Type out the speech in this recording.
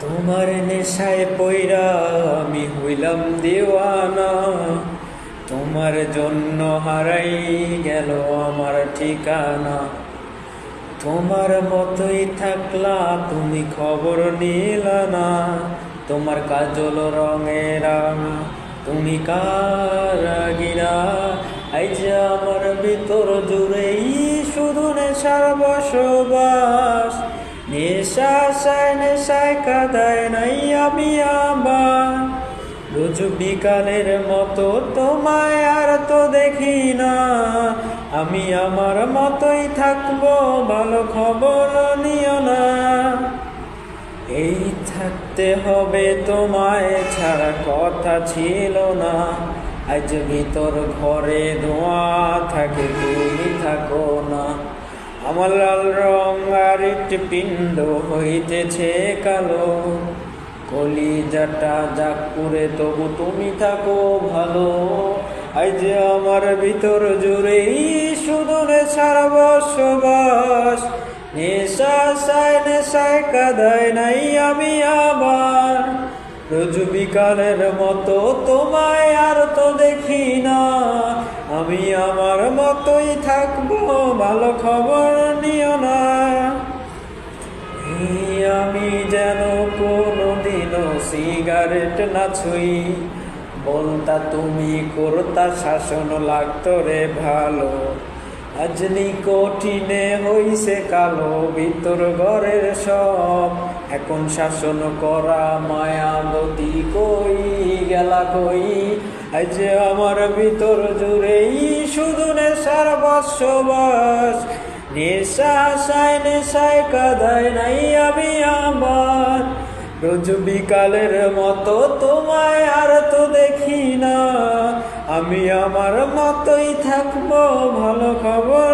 তোমার নেশায় পইরা আমি হইলাম দেওয়ানা। তোমার জন্য হারাই গেল আমার ঠিকানা। তোমার মতোই থাকলা, তুমি খবর নিলা না। তোমার কাজল রঙের রাঙা, তুমি কারাগিরা এই যে আমার ভিতর জুড়েই শুধু নেশার বসবাস। নেশা সায় নেশায় কাদায় নাই আমি আবার রোজ বিকালের মতো তোমায় আর তো দেখি না। আমি আমার মতোই থাকব, ভালো খবর নিও না। এই থাকতে হবে তোমায় ছাড়া কথা ছিল না। আজ ভিতর ঘরে ধোঁয়া থাকে, তুমি থাকো না। লাল রং আর পিণ্ড হইতেছে কালো। কলিজাটা যাক করে তবু তুমি থাকো ভালো। যে আমার ভিতর জুড়েই শুধু নেশার বসবাস। নেশা সায় নেশায় কাদায় নাই আমি আবার। রোজ বিকালের মতো তোমায় আর তো দেখি না। আমি আমার মতোই থাকব, ভালো খবর নিও না। আমি যেন কোনো দিনও সিগারেট না ছুই। বলতা তুমি করতা, শাসন লাগতো রে ভালো। আজনি কঠিনে হইছে কালো, ভিতর ঘরের সব। এখন শাসন করা মায়াবতী কই, গেলা কই? আজ আমার ভিতর জুড়েই শুধু নেশার বসবাস। নেশা সায় নেশায় কাদায় নাই আমি আমার। রোজ বিকালের মতো তোমায় আর তো দেখি না। আমি আমার মতোই থাকব, ভালো খবর